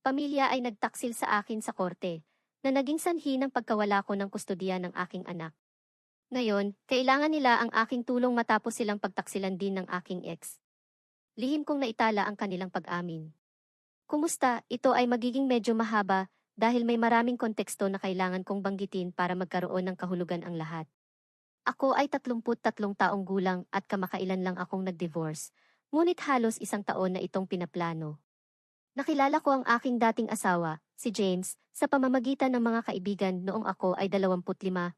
pamilya ay nagtaksil sa akin sa korte, na naging sanhi ng pagkawala ko ng kustodiya ng aking anak. Ngayon, kailangan nila ang aking tulong matapos silang pagtaksilan din ng aking ex. Lihim kong naitala ang kanilang pag-amin. Kumusta, ito ay magiging medyo mahaba dahil may maraming konteksto na kailangan kong banggitin para magkaroon ng kahulugan ang lahat. Ako ay 33 taong gulang at kamakailan lang akong nag-divorce, ngunit halos isang taon na itong pinaplano. Nakilala ko ang aking dating asawa, si James, sa pamamagitan ng mga kaibigan noong ako ay 25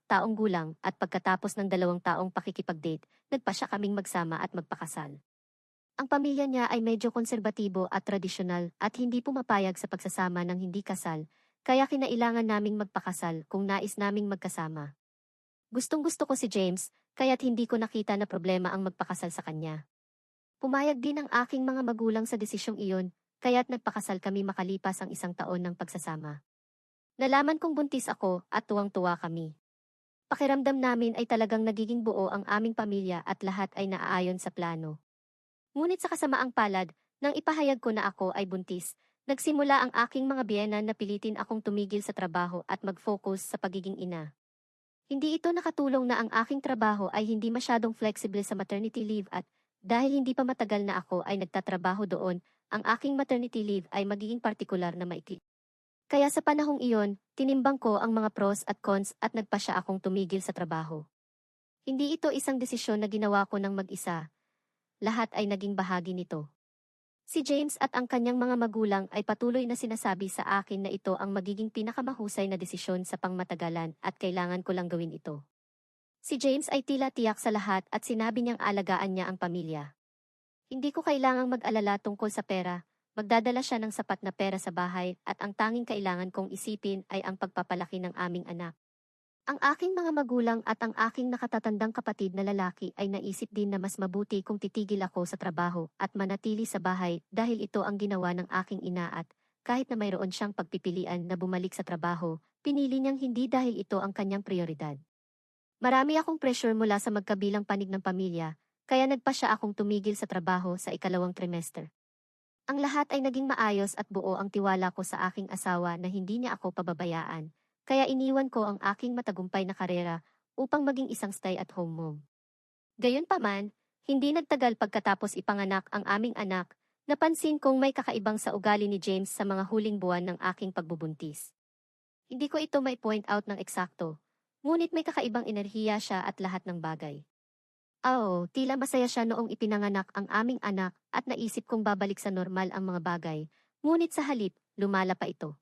taong gulang at pagkatapos ng dalawang taong pakikipag-date, nagpa siya kaming magsama at magpakasal. Ang pamilya niya ay medyo konserbatibo at tradisyonal at hindi pumapayag sa pagsasama ng hindi kasal, kaya kinailangan naming magpakasal kung nais naming magkasama. Gustong gusto ko si James, kaya't hindi ko nakita na problema ang magpakasal sa kanya. Pumayag din ang aking mga magulang sa desisyong iyon, kaya't nagpakasal kami makalipas ang isang taon ng pagsasama. Nalaman kong buntis ako at tuwang-tuwa kami. Pakiramdam namin ay talagang nagiging buo ang aming pamilya at lahat ay naaayon sa plano. Ngunit sa kasamaang palad, nang ipahayag ko na ako ay buntis, nagsimula ang aking mga biyenan na pilitin akong tumigil sa trabaho at mag-focus sa pagiging ina. Hindi ito nakatulong na ang aking trabaho ay hindi masyadong flexible sa maternity leave at dahil hindi pa matagal na ako ay nagtatrabaho doon, ang aking maternity leave ay magiging partikular na maikli. Kaya sa panahong iyon, tinimbang ko ang mga pros at cons at nagpasya akong tumigil sa trabaho. Hindi ito isang desisyon na ginawa ko ng mag-isa. Lahat ay naging bahagi nito. Si James at ang kanyang mga magulang ay patuloy na sinasabi sa akin na ito ang magiging pinakamahusay na desisyon sa pangmatagalan at kailangan ko lang gawin ito. Si James ay tila tiyak sa lahat at sinabi niyang alagaan niya ang pamilya. Hindi ko kailangang mag-alala tungkol sa pera, magdadala siya ng sapat na pera sa bahay at ang tanging kailangan kong isipin ay ang pagpapalaki ng aming anak. Ang aking mga magulang at ang aking nakatatandang kapatid na lalaki ay naisip din na mas mabuti kung titigil ako sa trabaho at manatili sa bahay dahil ito ang ginawa ng aking ina at kahit na mayroon siyang pagpipilian na bumalik sa trabaho, pinili niyang hindi dahil ito ang kanyang prioridad. Marami akong pressure mula sa magkabilang panig ng pamilya, kaya nagpa siya akong tumigil sa trabaho sa ikalawang trimester. Ang lahat ay naging maayos at buo ang tiwala ko sa aking asawa na hindi niya ako pababayaan, kaya iniwan ko ang aking matagumpay na karera upang maging isang stay-at-home mom. Gayunpaman, hindi nagtagal pagkatapos ipanganak ang aming anak, napansin kong may kakaibang sa ugali ni James sa mga huling buwan ng aking pagbubuntis. Hindi ko ito may point out ng eksakto, ngunit may kakaibang enerhiya siya at lahat ng bagay. Oo, tila masaya siya noong ipinanganak ang aming anak at naisip kong babalik sa normal ang mga bagay, ngunit sa halip, lumala pa ito.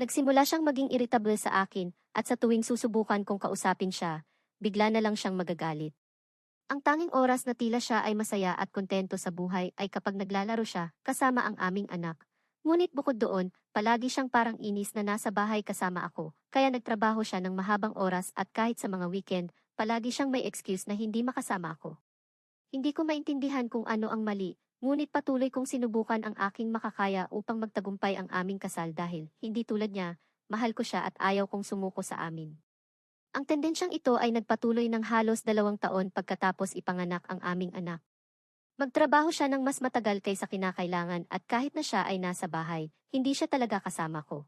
Nagsimula siyang maging irritable sa akin at sa tuwing susubukan kong kausapin siya, bigla na lang siyang magagalit. Ang tanging oras na tila siya ay masaya at kontento sa buhay ay kapag naglalaro siya kasama ang aming anak. Ngunit bukod doon, palagi siyang parang inis na nasa bahay kasama ako, kaya nagtrabaho siya ng mahabang oras at kahit sa mga weekend, palagi siyang may excuse na hindi makasama ako. Hindi ko maintindihan kung ano ang mali, Ngunit patuloy kong sinubukan ang aking makakaya upang magtagumpay ang aming kasal dahil, hindi tulad niya, mahal ko siya at ayaw kong sumuko sa amin. Ang tendensyang ito ay nagpatuloy ng halos dalawang taon pagkatapos ipanganak ang aming anak. Magtrabaho siya ng mas matagal kaysa kinakailangan at kahit na siya ay nasa bahay, hindi siya talaga kasama ko.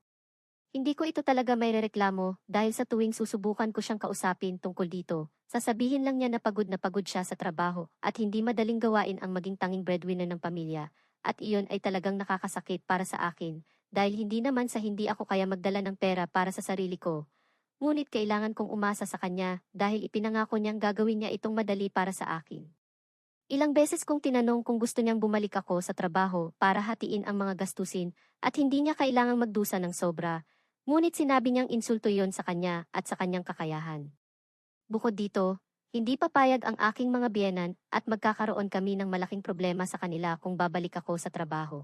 Hindi ko ito talaga may rereklamo dahil sa tuwing susubukan ko siyang kausapin tungkol dito, sasabihin lang niya na pagod na pagod siya sa trabaho at hindi madaling gawain ang maging tanging breadwinner ng pamilya, at iyon ay talagang nakakasakit para sa akin dahil hindi naman sa hindi ako kaya magdala ng pera para sa sarili ko. Ngunit kailangan kong umasa sa kanya dahil ipinangako niyang gagawin niya itong madali para sa akin. Ilang beses kong tinanong kung gusto niyang bumalik ako sa trabaho para hatiin ang mga gastusin at hindi niya kailangang magdusa ng sobra, Ngunit sinabi niyang insulto yon sa kanya at sa kanyang kakayahan. Bukod dito, hindi papayag ang aking mga biyenan at magkakaroon kami ng malaking problema sa kanila kung babalik ako sa trabaho.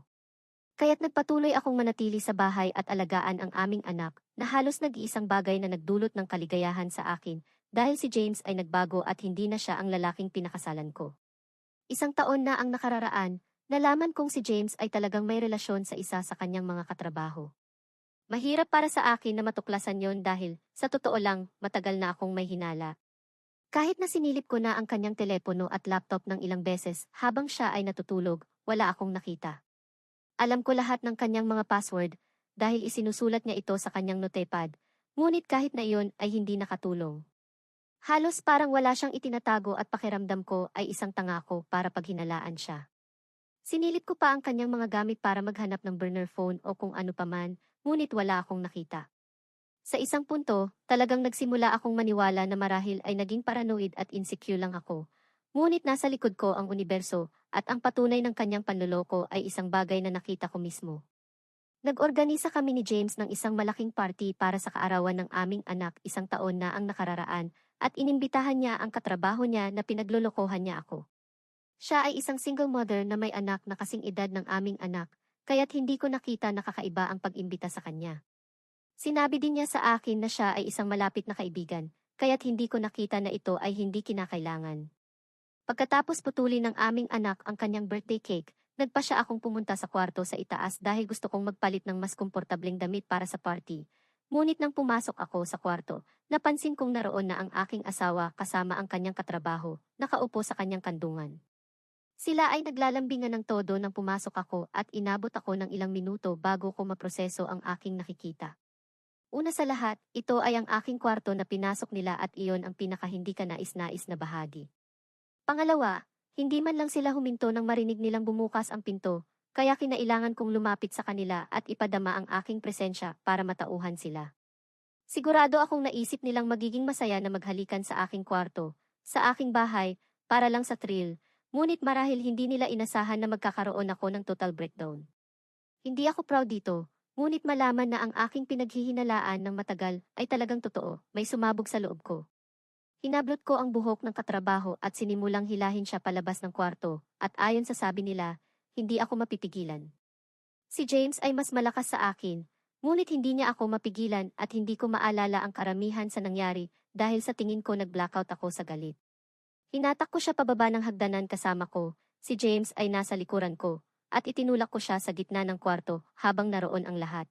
Kaya't nagpatuloy akong manatili sa bahay at alagaan ang aming anak na halos nag-iisang bagay na nagdulot ng kaligayahan sa akin dahil si James ay nagbago at hindi na siya ang lalaking pinakasalan ko. Isang taon na ang nakararaan, nalaman kong si James ay talagang may relasyon sa isa sa kanyang mga katrabaho. Mahirap para sa akin na matuklasan yon dahil, sa totoo lang, matagal na akong may hinala. Kahit na sinilip ko na ang kanyang telepono at laptop ng ilang beses habang siya ay natutulog, wala akong nakita. Alam ko lahat ng kanyang mga password, dahil isinusulat niya ito sa kanyang notepad, ngunit kahit na iyon ay hindi nakatulong. Halos parang wala siyang itinatago at pakiramdam ko ay isang tanga ko para paghinalaan siya. Sinilip ko pa ang kanyang mga gamit para maghanap ng burner phone o kung ano paman, ngunit wala akong nakita. Sa isang punto, talagang nagsimula akong maniwala na marahil ay naging paranoid at insecure lang ako. Ngunit nasa likod ko ang universo at ang patunay ng kanyang panloloko ay isang bagay na nakita ko mismo. Nag-organisa kami ni James ng isang malaking party para sa kaarawan ng aming anak isang taon na ang nakararaan at inimbitahan niya ang katrabaho niya na pinaglolokohan niya ako. Siya ay isang single mother na may anak na kasing edad ng aming anak, kaya't hindi ko nakita na kakaiba ang pag-imbita sa kanya. Sinabi din niya sa akin na siya ay isang malapit na kaibigan, kaya't hindi ko nakita na ito ay hindi kinakailangan. Pagkatapos putulin ng aming anak ang kanyang birthday cake, nagpa siya akong pumunta sa kwarto sa itaas dahil gusto kong magpalit ng mas komportableng damit para sa party. Ngunit nang pumasok ako sa kwarto, napansin kong naroon na ang aking asawa kasama ang kanyang katrabaho, nakaupo sa kanyang kandungan. Sila ay naglalambingan ng todo nang pumasok ako at inabot ako ng ilang minuto bago ko maproseso ang aking nakikita. Una sa lahat, ito ay ang aking kwarto na pinasok nila at iyon ang pinaka hindi ka nais-nais na bahagi. Pangalawa, hindi man lang sila huminto nang marinig nilang bumukas ang pinto, kaya kinailangan kong lumapit sa kanila at ipadama ang aking presensya para matauhan sila. Sigurado akong naisip nilang magiging masaya na maghalikan sa aking kwarto, sa aking bahay, para lang sa thrill, ngunit marahil hindi nila inasahan na magkakaroon ako ng total breakdown. Hindi ako proud dito, Ngunit malaman na ang aking pinaghihinalaan ng matagal ay talagang totoo, may sumabog sa loob ko. Hinablot ko ang buhok ng katrabaho at sinimulang hilahin siya palabas ng kwarto, at ayon sa sabi nila, hindi ako mapipigilan. Si James ay mas malakas sa akin, ngunit hindi niya ako mapigilan at hindi ko maalala ang karamihan sa nangyari dahil sa tingin ko nag-blackout ako sa galit. Hinatak ko siya pababa ng hagdanan kasama ko, si James ay nasa likuran ko, at itinulak ko siya sa gitna ng kwarto habang naroon ang lahat.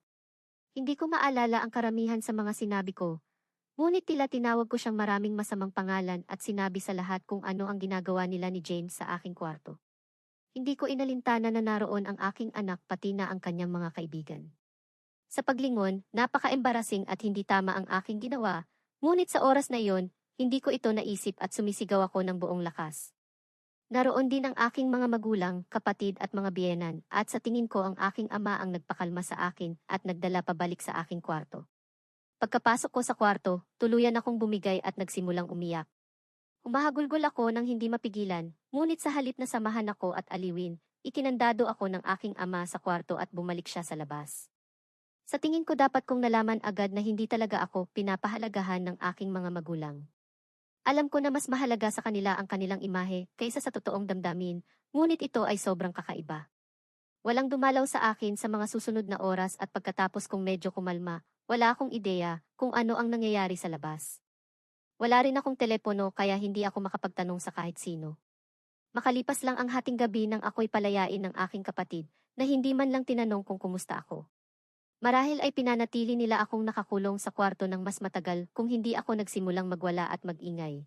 Hindi ko maalala ang karamihan sa mga sinabi ko, ngunit tila tinawag ko siyang maraming masamang pangalan at sinabi sa lahat kung ano ang ginagawa nila ni James sa aking kwarto. Hindi ko inalintana na naroon ang aking anak pati na ang kanyang mga kaibigan. Sa paglingon, napaka-embarrassing at hindi tama ang aking ginawa, ngunit sa oras na iyon, hindi ko ito naisip at sumisigaw ako ng buong lakas. Naroon din ang aking mga magulang, kapatid at mga biyenan, at sa tingin ko ang aking ama ang nagpakalma sa akin at nagdala pabalik sa aking kwarto. Pagkapasok ko sa kwarto, tuluyan akong bumigay at nagsimulang umiyak. Humahagulgol ako nang hindi mapigilan, ngunit sa halip na samahan ako at aliwin, ikinandado ako ng aking ama sa kwarto at bumalik siya sa labas. Sa tingin ko dapat kong nalaman agad na hindi talaga ako pinapahalagahan ng aking mga magulang. Alam ko na mas mahalaga sa kanila ang kanilang imahe kaysa sa totoong damdamin, ngunit ito ay sobrang kakaiba. Walang dumalaw sa akin sa mga susunod na oras at pagkatapos kong medyo kumalma, wala akong ideya kung ano ang nangyayari sa labas. Wala rin akong telepono kaya hindi ako makapagtanong sa kahit sino. Makalipas lang ang hating gabi nang ako'y palayain ng aking kapatid na hindi man lang tinanong kung kumusta ako. Marahil ay pinanatili nila akong nakakulong sa kwarto ng mas matagal kung hindi ako nagsimulang magwala at magingay.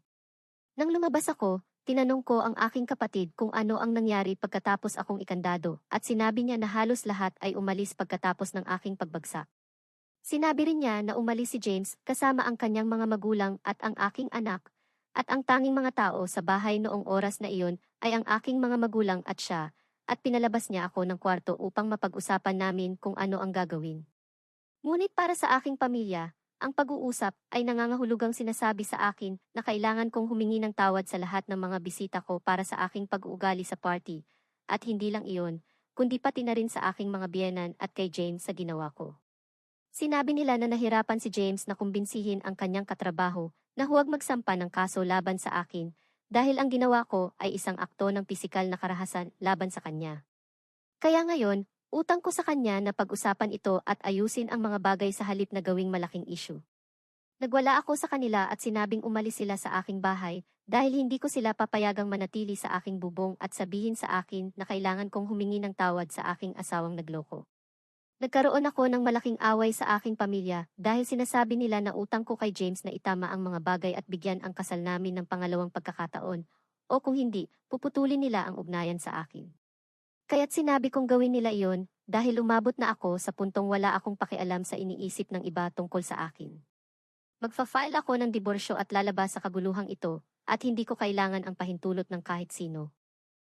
Nang lumabas ako, tinanong ko ang aking kapatid kung ano ang nangyari pagkatapos akong ikandado at sinabi niya na halos lahat ay umalis pagkatapos ng aking pagbagsak. Sinabi rin niya na umalis si James kasama ang kanyang mga magulang at ang aking anak, at ang tanging mga tao sa bahay noong oras na iyon ay ang aking mga magulang at siya, at pinalabas niya ako ng kwarto upang mapag-usapan namin kung ano ang gagawin. Ngunit para sa aking pamilya, ang pag-uusap ay nangangahulugang sinasabi sa akin na kailangan kong humingi ng tawad sa lahat ng mga bisita ko para sa aking pag-uugali sa party, at hindi lang iyon, kundi pati na rin sa aking mga biyenan at kay James sa ginawa ko. Sinabi nila na nahirapan si James na kumbinsihin ang kanyang katrabaho na huwag magsampa ng kaso laban sa akin dahil ang ginawa ko ay isang akto ng pisikal na karahasan laban sa kanya. Kaya ngayon, utang ko sa kanya na pag-usapan ito at ayusin ang mga bagay sa halip na gawing malaking issue. Nagwala ako sa kanila at sinabing umalis sila sa aking bahay dahil hindi ko sila papayagang manatili sa aking bubong at sabihin sa akin na kailangan kong humingi ng tawad sa aking asawang nagloko. Nagkaroon ako ng malaking away sa aking pamilya dahil sinasabi nila na utang ko kay James na itama ang mga bagay at bigyan ang kasal namin ng pangalawang pagkakataon, o kung hindi, puputulin nila ang ugnayan sa akin. Kaya't sinabi kong gawin nila iyon, dahil umabot na ako sa puntong wala akong pakialam sa iniisip ng iba tungkol sa akin. Magfa-file ako ng diborsyo at lalabas sa kaguluhang ito, at hindi ko kailangan ang pahintulot ng kahit sino.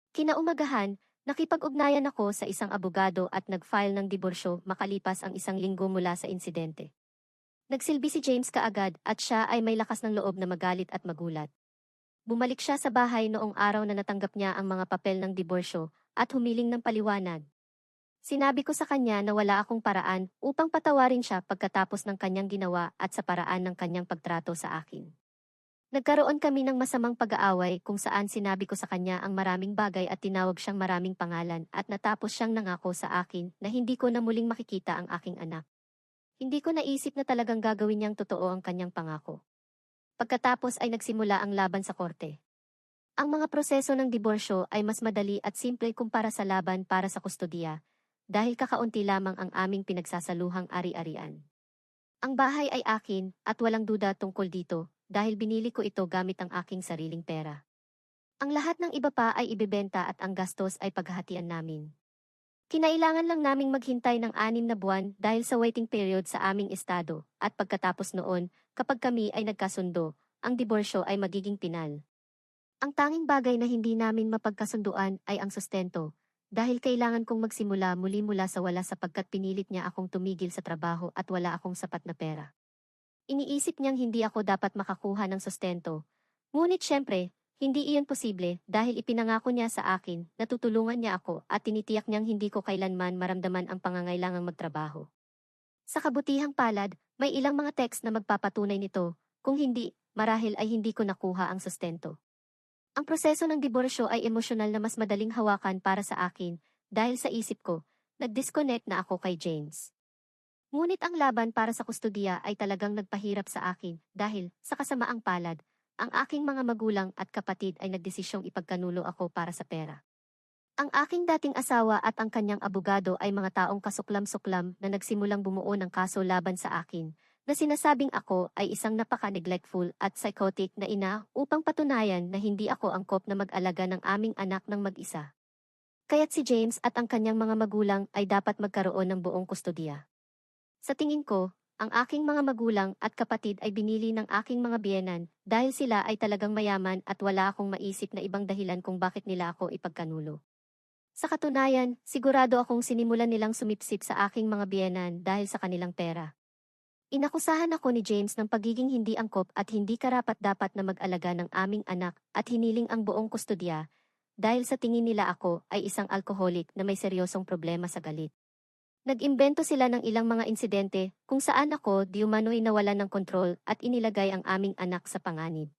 Kinaumagahan, nakipag-ugnayan ako sa isang abogado at nag-file ng diborsyo makalipas ang isang linggo mula sa insidente. Nagsilbi si James kaagad at siya ay may lakas ng loob na magalit at magulat. Bumalik siya sa bahay noong araw na natanggap niya ang mga papel ng diborsyo at humiling ng paliwanag. Sinabi ko sa kanya na wala akong paraan upang patawarin siya pagkatapos ng kanyang ginawa at sa paraan ng kanyang pagtrato sa akin. Nagkaroon kami ng masamang pag-aaway kung saan sinabi ko sa kanya ang maraming bagay at tinawag siyang maraming pangalan at natapos siyang nangako sa akin na hindi ko na muling makikita ang aking anak. Hindi ko naisip na talagang gagawin niyang totoo ang kanyang pangako. Pagkatapos ay nagsimula ang laban sa korte. Ang mga proseso ng diborsyo ay mas madali at simple kumpara sa laban para sa kustodiya, dahil kakaunti lamang ang aming pinagsasaluhang ari-arian. Ang bahay ay akin at walang duda tungkol dito dahil binili ko ito gamit ang aking sariling pera. Ang lahat ng iba pa ay ibebenta at ang gastos ay paghahatian namin. Kinailangan lang naming maghintay ng anim na buwan dahil sa waiting period sa aming estado at pagkatapos noon, kapag kami ay nagkasundo, ang diborsyo ay magiging pinal. Ang tanging bagay na hindi namin mapagkasunduan ay ang sustento, dahil kailangan kong magsimula muli mula sa wala sapagkat pinilit niya akong tumigil sa trabaho at wala akong sapat na pera. Iniisip niyang hindi ako dapat makakuha ng sustento. Ngunit syempre, hindi iyon posible dahil ipinangako niya sa akin na tutulungan niya ako at tinitiyak niyang hindi ko kailanman maramdaman ang pangangailangang magtrabaho. Sa kabutihang palad, may ilang mga text na magpapatunay nito, kung hindi, marahil ay hindi ko nakuha ang sustento. Ang proseso ng diborsyo ay emosyonal na mas madaling hawakan para sa akin dahil sa isip ko, nag-disconnect na ako kay James. Ngunit ang laban para sa kustodiya ay talagang nagpahirap sa akin dahil, sa kasamaang palad, ang aking mga magulang at kapatid ay nagdesisyong ipagkanulo ako para sa pera. Ang aking dating asawa at ang kanyang abogado ay mga taong kasuklam-suklam na nagsimulang bumuo ng kaso laban sa akin, na sinasabing ako ay isang napaka-neglectful at psychotic na ina upang patunayan na hindi ako angkop na mag-alaga ng aming anak ng mag-isa. Kaya't si James at ang kanyang mga magulang ay dapat magkaroon ng buong kustodiya. Sa tingin ko, ang aking mga magulang at kapatid ay binili ng aking mga biyenan dahil sila ay talagang mayaman at wala akong maisip na ibang dahilan kung bakit nila ako ipagkanulo. Sa katunayan, sigurado akong sinimulan nilang sumipsip sa aking mga biyenan dahil sa kanilang pera. Inakusahan ako ni James ng pagiging hindi angkop at hindi karapat-dapat na mag-alaga ng aming anak at hiniling ang buong kustodya dahil sa tingin nila ako ay isang alkoholik na may seryosong problema sa galit. Nag-imbento sila ng ilang mga insidente kung saan ako di umano'y nawalan ng kontrol at inilagay ang aming anak sa panganib.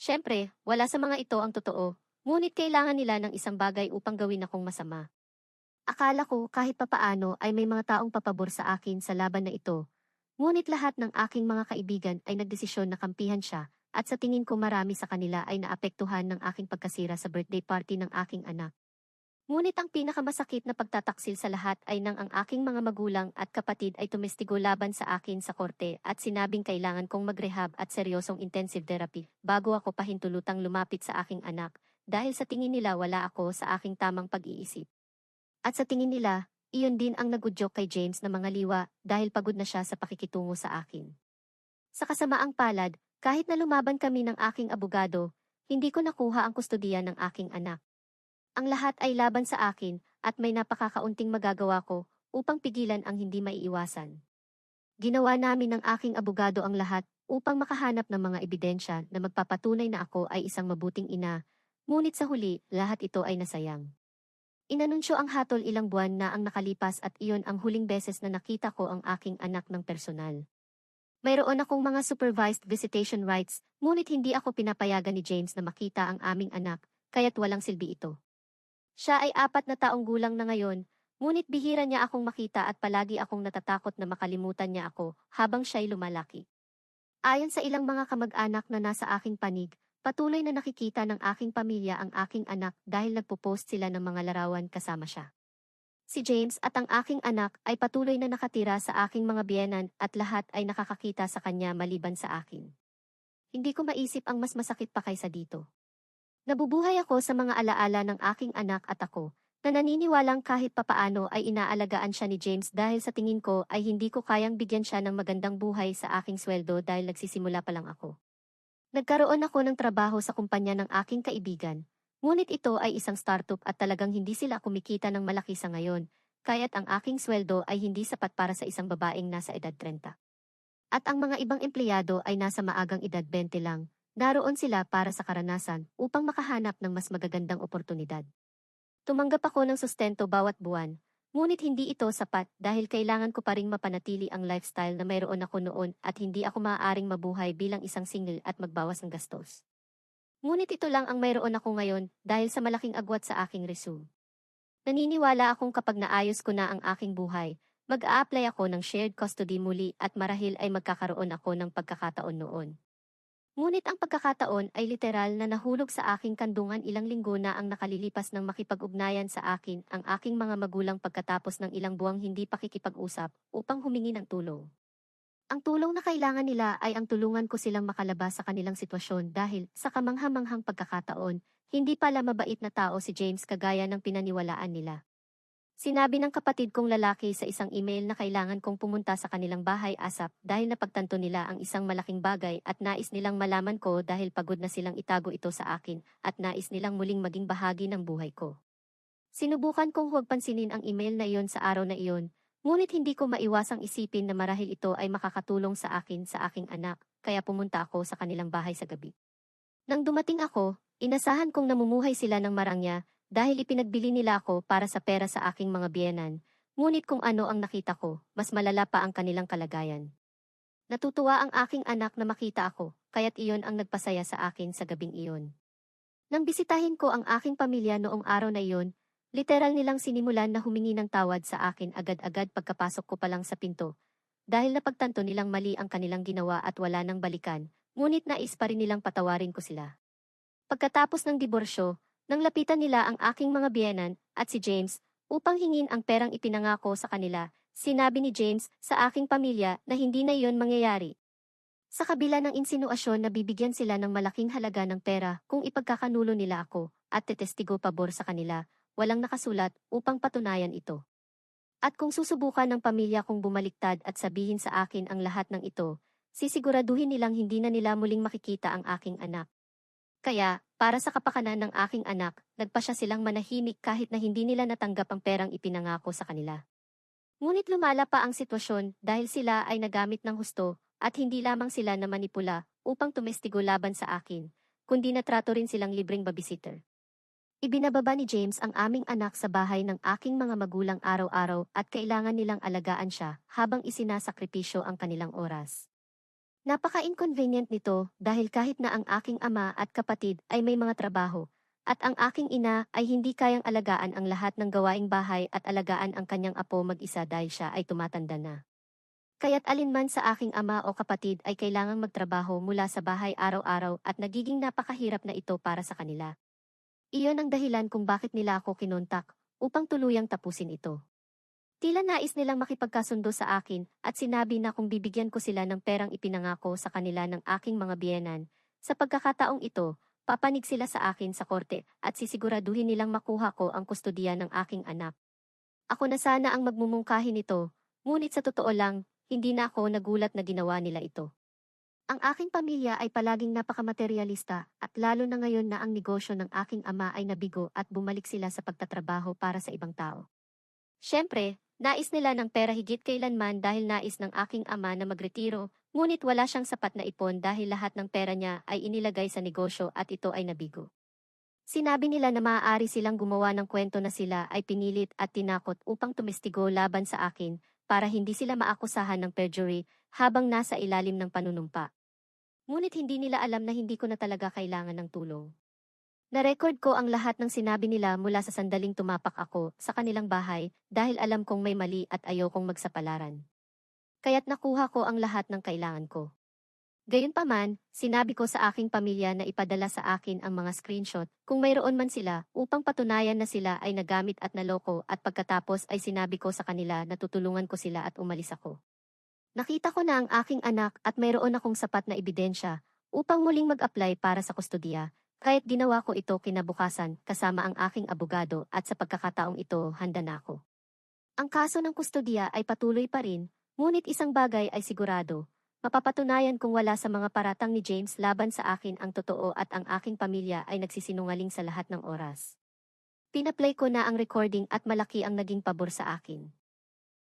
Siyempre, wala sa mga ito ang totoo, ngunit kailangan nila ng isang bagay upang gawin akong masama. Akala ko kahit papaano ay may mga taong papabor sa akin sa laban na ito, ngunit lahat ng aking mga kaibigan ay nagdesisyon na kampihan siya at sa tingin ko marami sa kanila ay naapektuhan ng aking pagkasira sa birthday party ng aking anak. Ngunit ang pinakamasakit na pagtataksil sa lahat ay nang ang aking mga magulang at kapatid ay tumestigo laban sa akin sa korte at sinabing kailangan kong magrehab at seryosong intensive therapy bago ako pahintulutang lumapit sa aking anak dahil sa tingin nila wala ako sa aking tamang pag-iisip. At sa tingin nila, iyon din ang nagudyok kay James na mga liwa dahil pagod na siya sa pakikitungo sa akin. Sa kasamaang palad, kahit na lumaban kami ng aking abogado, hindi ko nakuha ang kustodiya ng aking anak. Ang lahat ay laban sa akin at may napakakaunting magagawa ko upang pigilan ang hindi maiiwasan. Ginawa namin ng aking abogado ang lahat upang makahanap ng mga ebidensya na magpapatunay na ako ay isang mabuting ina, ngunit sa huli, lahat ito ay nasayang. Inanunsyo ang hatol ilang buwan na ang nakalipas at iyon ang huling beses na nakita ko ang aking anak ng personal. Mayroon akong mga supervised visitation rights, ngunit hindi ako pinapayagan ni James na makita ang aming anak, kaya't walang silbi ito. Siya ay apat na taong gulang na ngayon, ngunit bihira niya akong makita at palagi akong natatakot na makalimutan niya ako habang siya'y lumalaki. Ayon sa ilang mga kamag-anak na nasa aking panig, patuloy na nakikita ng aking pamilya ang aking anak dahil nagpo-post sila ng mga larawan kasama siya. Si James at ang aking anak ay patuloy na nakatira sa aking mga biyenan at lahat ay nakakakita sa kanya maliban sa akin. Hindi ko maisip ang mas masakit pa kaysa dito. Nabubuhay ako sa mga alaala ng aking anak at ako, na naniniwalang kahit papaano ay inaalagaan siya ni James dahil sa tingin ko ay hindi ko kayang bigyan siya ng magandang buhay sa aking sweldo dahil nagsisimula pa lang ako. Nagkaroon ako ng trabaho sa kumpanya ng aking kaibigan, ngunit ito ay isang startup at talagang hindi sila kumikita ng malaki sa ngayon, kaya't ang aking sweldo ay hindi sapat para sa isang babaeng nasa edad 30. At ang mga ibang empleyado ay nasa maagang edad 20 lang, naroon sila para sa karanasan upang makahanap ng mas magagandang oportunidad. Tumanggap ako ng sustento bawat buwan, ngunit hindi ito sapat dahil kailangan ko pa ring mapanatili ang lifestyle na mayroon ako noon at hindi ako maaaring mabuhay bilang isang single at magbawas ng gastos. Ngunit ito lang ang mayroon ako ngayon dahil sa malaking agwat sa aking resume. Naniniwala akong kapag naayos ko na ang aking buhay, mag-a-apply ako ng shared custody muli at marahil ay magkakaroon ako ng pagkakataon noon. Ngunit ang pagkakataon ay literal na nahulog sa aking kandungan ilang linggo na ang nakalilipas ng makipag-ugnayan sa akin ang aking mga magulang pagkatapos ng ilang buwang hindi pakikipag-usap upang humingi ng tulong. Ang tulong na kailangan nila ay ang tulungan ko silang makalabas sa kanilang sitwasyon dahil sa kamangha-manghang pagkakataon, hindi pala mabait na tao si James kagaya ng pinaniwalaan nila. Sinabi ng kapatid kong lalaki sa isang email na kailangan kong pumunta sa kanilang bahay asap dahil napagtanto nila ang isang malaking bagay at nais nilang malaman ko dahil pagod na silang itago ito sa akin at nais nilang muling maging bahagi ng buhay ko. Sinubukan kong huwag pansinin ang email na iyon sa araw na iyon, ngunit hindi ko maiwasang isipin na marahil ito ay makakatulong sa akin sa aking anak, kaya pumunta ako sa kanilang bahay sa gabi. Nang dumating ako, inasahan kong namumuhay sila ng marangya dahil ipinagbili nila ako para sa pera sa aking mga biyenan, ngunit kung ano ang nakita ko, mas malala pa ang kanilang kalagayan. Natutuwa ang aking anak na makita ako, kaya't iyon ang nagpasaya sa akin sa gabing iyon. Nang bisitahin ko ang aking pamilya noong araw na iyon, literal nilang sinimulan na humingi ng tawad sa akin agad-agad pagkapasok ko pa lang sa pinto, dahil napagtanto nilang mali ang kanilang ginawa at wala nang balikan, ngunit nais pa rin nilang patawarin ko sila. Pagkatapos ng diborsyo, nang lapitan nila ang aking mga biyenan at si James upang hingin ang perang ipinangako sa kanila, sinabi ni James sa aking pamilya na hindi na iyon mangyayari. Sa kabila ng insinuasyon na bibigyan sila ng malaking halaga ng pera kung ipagkakanulo nila ako at tetestigo pabor sa kanila, walang nakasulat upang patunayan ito. At kung susubukan ng pamilya kong bumaliktad at sabihin sa akin ang lahat ng ito, sisiguraduhin nilang hindi na nila muling makikita ang aking anak. Kaya, para sa kapakanan ng aking anak, nagpa siya silang manahimik kahit na hindi nila natanggap ang perang ipinangako sa kanila. Ngunit lumala pa ang sitwasyon dahil sila ay nagamit ng husto at hindi lamang sila na manipula upang tumestigo laban sa akin, kundi natrato rin silang libreng babysitter. Ibinababa ni James ang aming anak sa bahay ng aking mga magulang araw-araw at kailangan nilang alagaan siya habang isinasakripisyo ang kanilang oras. Napaka-inconvenient nito dahil kahit na ang aking ama at kapatid ay may mga trabaho, at ang aking ina ay hindi kayang alagaan ang lahat ng gawaing bahay at alagaan ang kanyang apo mag-isa dahil siya ay tumatanda na. Kaya't alinman sa aking ama o kapatid ay kailangang magtrabaho mula sa bahay araw-araw at nagiging napakahirap na ito para sa kanila. Iyon ang dahilan kung bakit nila ako kinontak upang tuluyang tapusin ito. Tila nais nilang makipagkasundo sa akin at sinabi na kung bibigyan ko sila ng perang ipinangako sa kanila ng aking mga biyenan, sa pagkakataong ito, papanig sila sa akin sa korte at sisiguraduhin nilang makuha ko ang kustodiya ng aking anak. Ako na sana ang magmumungkahi nito, ngunit sa totoo lang, hindi na ako nagulat na ginawa nila ito. Ang aking pamilya ay palaging napakamaterialista at lalo na ngayon na ang negosyo ng aking ama ay nabigo at bumalik sila sa pagtatrabaho para sa ibang tao. Siyempre, Nais nila ng pera higit kailanman dahil nais ng aking ama na magretiro, ngunit wala siyang sapat na ipon dahil lahat ng pera niya ay inilagay sa negosyo at ito ay nabigo. Sinabi nila na maaari silang gumawa ng kwento na sila ay pinilit at tinakot upang tumestigo laban sa akin para hindi sila maakusahan ng perjury habang nasa ilalim ng panunumpa. Ngunit hindi nila alam na hindi ko na talaga kailangan ng tulong. Na-record ko ang lahat ng sinabi nila mula sa sandaling tumapak ako sa kanilang bahay dahil alam kong may mali at ayaw kong magsapalaran. Kaya't nakuha ko ang lahat ng kailangan ko. Gayunpaman, sinabi ko sa aking pamilya na ipadala sa akin ang mga screenshot kung mayroon man sila upang patunayan na sila ay nagamit at naloko at pagkatapos ay sinabi ko sa kanila na tutulungan ko sila at umalis ako. Nakita ko na ang aking anak at mayroon akong sapat na ebidensya upang muling mag-apply para sa kustodiya Kaya't ginawa ko ito kinabukasan kasama ang aking abogado at sa pagkakataong ito handa na ako. Ang kaso ng kustodiya ay patuloy pa rin, ngunit isang bagay ay sigurado. Mapapatunayan kung wala sa mga paratang ni James laban sa akin ang totoo at ang aking pamilya ay nagsisinungaling sa lahat ng oras. Pinaplay ko na ang recording at malaki ang naging pabor sa akin.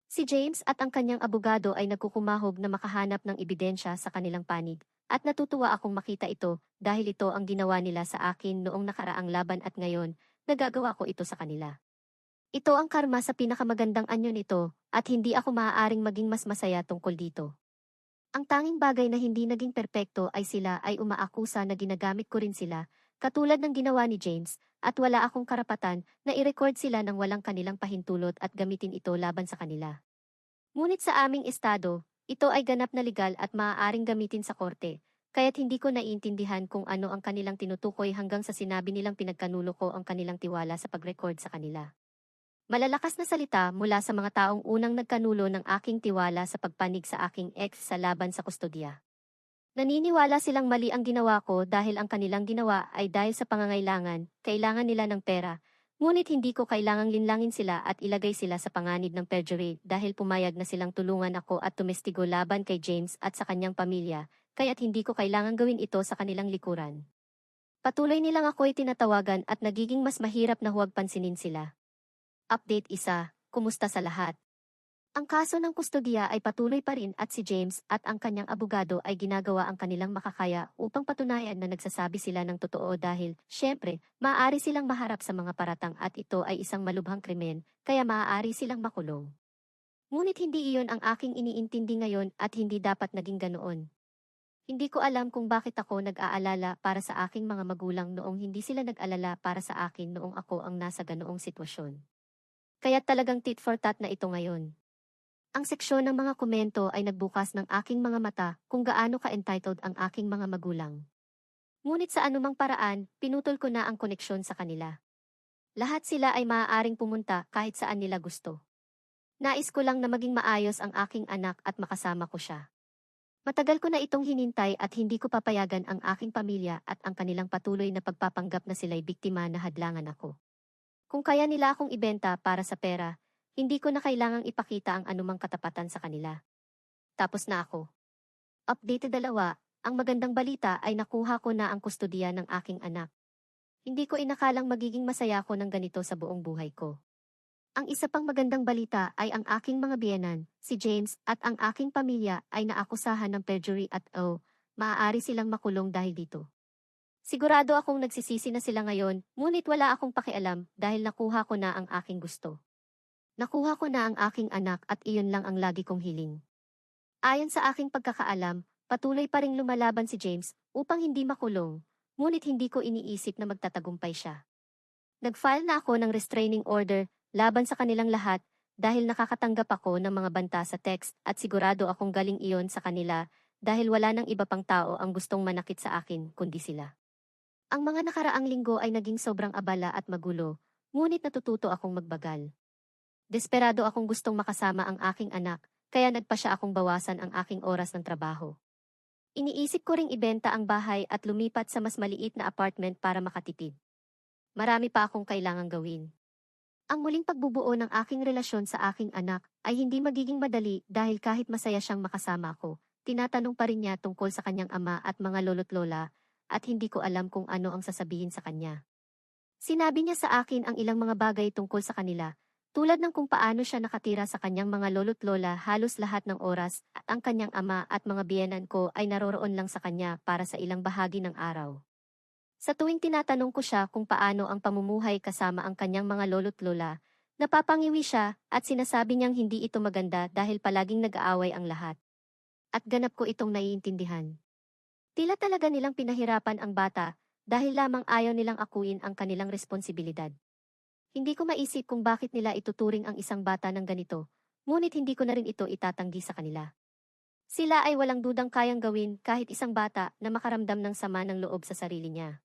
Si James at ang kanyang abogado ay nagkukumahog na makahanap ng ebidensya sa kanilang panig, at natutuwa akong makita ito dahil ito ang ginawa nila sa akin noong nakaraang laban at ngayon, nagagawa ko ito sa kanila. Ito ang karma sa pinakamagandang anyo nito, at hindi ako maaaring maging mas masaya tungkol dito. Ang tanging bagay na hindi naging perpekto ay sila ay umaakusa na ginagamit ko rin sila, katulad ng ginawa ni James, at wala akong karapatan na i-record sila ng walang kanilang pahintulot at gamitin ito laban sa kanila. Ngunit sa aming estado, ito ay ganap na legal at maaaring gamitin sa korte, kaya't hindi ko naiintindihan kung ano ang kanilang tinutukoy hanggang sa sinabi nilang pinagkanulo ko ang kanilang tiwala sa pag-record sa kanila. Malalakas na salita mula sa mga taong unang nagkanulo ng aking tiwala sa pagpanig sa aking ex sa laban sa kustodya. Naniniwala silang mali ang ginawa ko dahil ang kanilang ginawa ay dahil sa pangangailangan, kailangan nila ng pera, ngunit hindi ko kailangang linlangin sila at ilagay sila sa panganib ng perjury dahil pumayag na silang tulungan ako at tumestigo laban kay James at sa kanyang pamilya, kaya't hindi ko kailangang gawin ito sa kanilang likuran. Patuloy nilang ako'y tinatawagan at nagiging mas mahirap na huwag pansinin sila. Update isa, kumusta sa lahat? Ang kaso ng kustodiya ay patuloy pa rin at si James at ang kanyang abogado ay ginagawa ang kanilang makakaya upang patunayan na nagsasabi sila ng totoo dahil, syempre, maaari silang maharap sa mga paratang at ito ay isang malubhang krimen, kaya maaari silang makulong. Ngunit hindi iyon ang aking iniintindi ngayon at hindi dapat naging ganoon. Hindi ko alam kung bakit ako nag-aalala para sa aking mga magulang noong hindi sila nag-alala para sa akin noong ako ang nasa ganoong sitwasyon. Kaya talagang tit for tat na ito ngayon. Ang seksyon ng mga komento ay nagbukas ng aking mga mata kung gaano ka-entitled ang aking mga magulang. Ngunit sa anumang paraan, pinutol ko na ang koneksyon sa kanila. Lahat sila ay maaaring pumunta kahit saan nila gusto. Nais ko lang na maging maayos ang aking anak at makasama ko siya. Matagal ko na itong hinintay at hindi ko papayagan ang aking pamilya at ang kanilang patuloy na pagpapanggap na sila'y biktima na hadlangan ako. Kung kaya nila akong ibenta para sa pera, hindi ko na kailangang ipakita ang anumang katapatan sa kanila. Tapos na ako. Updated dalawa, ang magandang balita ay nakuha ko na ang kustodiya ng aking anak. Hindi ko inakalang magiging masaya ako ng ganito sa buong buhay ko. Ang isa pang magandang balita ay ang aking mga biyenan, si James at ang aking pamilya ay naakusahan ng perjury at oh, maaari silang makulong dahil dito. Sigurado akong nagsisisi na sila ngayon, ngunit wala akong pakialam dahil nakuha ko na ang aking gusto. Nakuha ko na ang aking anak at iyon lang ang lagi kong hiling. Ayon sa aking pagkakaalam, patuloy pa ring lumalaban si James upang hindi makulong, ngunit hindi ko iniisip na magtatagumpay siya. Nag-file na ako ng restraining order laban sa kanilang lahat dahil nakakatanggap ako ng mga banta sa text at sigurado akong galing iyon sa kanila dahil wala nang iba pang tao ang gustong manakit sa akin kundi sila. Ang mga nakaraang linggo ay naging sobrang abala at magulo, ngunit natututo akong magbagal. Desperado akong gustong makasama ang aking anak, kaya nagpa siya akong bawasan ang aking oras ng trabaho. Iniisip ko ring ibenta ang bahay at lumipat sa mas maliit na apartment para makatipid. Marami pa akong kailangang gawin. Ang muling pagbubuo ng aking relasyon sa aking anak ay hindi magiging madali dahil kahit masaya siyang makasama ko, tinatanong pa rin niya tungkol sa kanyang ama at mga lolo't lola at hindi ko alam kung ano ang sasabihin sa kanya. Sinabi niya sa akin ang ilang mga bagay tungkol sa kanila tulad ng kung paano siya nakatira sa kanyang mga lolo't lola halos lahat ng oras at ang kanyang ama at mga biyenan ko ay naroroon lang sa kanya para sa ilang bahagi ng araw. Sa tuwing tinatanong ko siya kung paano ang pamumuhay kasama ang kanyang mga lolo't lola, napapangiwi siya at sinasabi niyang hindi ito maganda dahil palaging nag-aaway ang lahat. At ganap ko itong naiintindihan. Tila talaga nilang pinahirapan ang bata dahil lamang ayaw nilang akuin ang kanilang responsibilidad. Hindi ko maisip kung bakit nila ituturing ang isang bata ng ganito, ngunit hindi ko na rin ito itatanggi sa kanila. Sila ay walang dudang kayang gawin kahit isang bata na makaramdam ng sama ng loob sa sarili niya.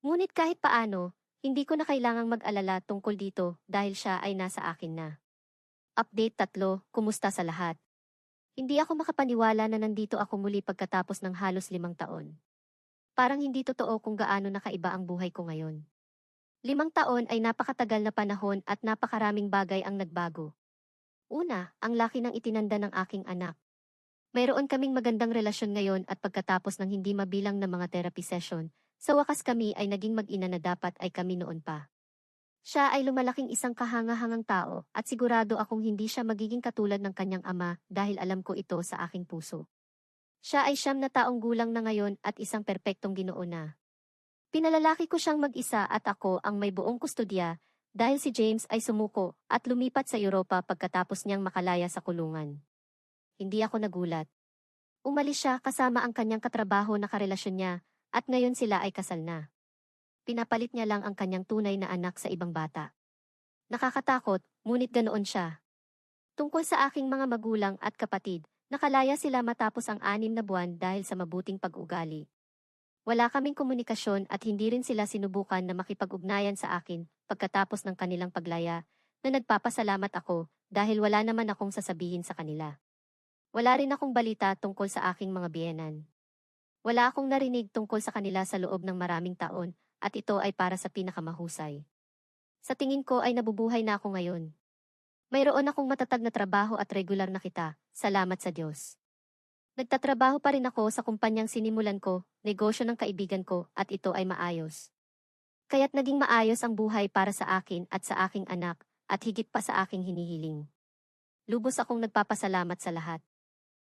Ngunit kahit paano, hindi ko na kailangang mag-alala tungkol dito dahil siya ay nasa akin na. Update 3, kumusta sa lahat? Hindi ako makapaniwala na nandito ako muli pagkatapos ng halos limang taon. Parang hindi totoo kung gaano nakaiba ang buhay ko ngayon. Limang taon ay napakatagal na panahon at napakaraming bagay ang nagbago. Una, ang laki ng itinanda ng aking anak. Mayroon kaming magandang relasyon ngayon at pagkatapos ng hindi mabilang na mga therapy session, sa wakas kami ay naging mag-ina na dapat ay kami noon pa. Siya ay lumalaking isang kahangahangang tao at sigurado akong hindi siya magiging katulad ng kanyang ama dahil alam ko ito sa aking puso. Siya ay siyam na taong gulang na ngayon at isang perpektong ginoo na. Pinalalaki ko siyang mag-isa at ako ang may buong kustodya dahil si James ay sumuko at lumipat sa Europa pagkatapos niyang makalaya sa kulungan. Hindi ako nagulat. Umalis siya kasama ang kanyang katrabaho na karelasyon niya at ngayon sila ay kasal na. Pinapalit niya lang ang kanyang tunay na anak sa ibang bata. Nakakatakot, ngunit ganoon siya. Tungkol sa aking mga magulang at kapatid, nakalaya sila matapos ang anim na buwan dahil sa mabuting pag-ugali. Wala kaming komunikasyon at hindi rin sila sinubukan na makipag-ugnayan sa akin pagkatapos ng kanilang paglaya na nagpapasalamat ako dahil wala naman akong sasabihin sa kanila. Wala rin akong balita tungkol sa aking mga biyenan. Wala akong narinig tungkol sa kanila sa loob ng maraming taon at ito ay para sa pinakamahusay. Sa tingin ko ay nabubuhay na ako ngayon. Mayroon akong matatag na trabaho at regular na kita, salamat sa Diyos. Nagtatrabaho pa rin ako sa kumpanyang sinimulan ko, negosyo ng kaibigan ko, at ito ay maayos. Kaya't naging maayos ang buhay para sa akin at sa aking anak, at higit pa sa aking hinihiling. Lubos akong nagpapasalamat sa lahat.